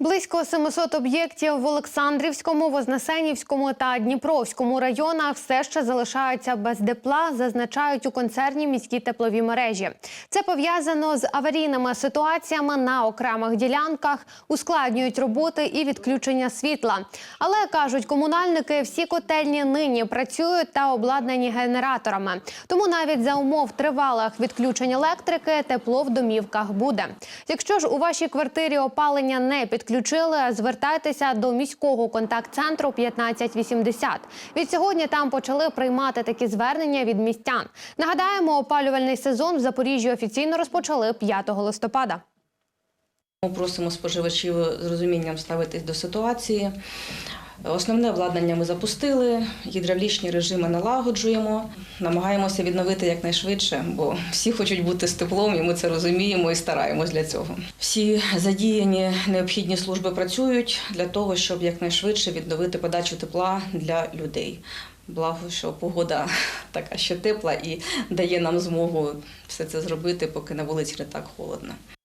Близько 700 об'єктів в Олександрівському, Вознесенівському та Дніпровському районах все ще залишаються без тепла, зазначають у концерні міські теплові мережі. Це пов'язано з аварійними ситуаціями на окремих ділянках, ускладнюють роботи і відключення світла. Але кажуть комунальники, всі котельні нині працюють та обладнані генераторами. Тому навіть за умов тривалих відключень електрики тепло в домівках буде. Якщо ж у вашій квартирі опалення не підключили, звертайтеся до міського контакт-центру 1580. Від сьогодні там почали приймати такі звернення від містян. Нагадаємо, опалювальний сезон в Запоріжжі офіційно розпочали 5 листопада. Ми просимо споживачів з розумінням ставитись до ситуації. Основне обладнання ми запустили, гідравлічні режими налагоджуємо, намагаємося відновити якнайшвидше, бо всі хочуть бути з теплом, і ми це розуміємо і стараємось для цього. Всі задіяні необхідні служби працюють для того, щоб якнайшвидше відновити подачу тепла для людей. Благо, що погода така ще тепла і дає нам змогу все це зробити, поки на вулиці не так холодно.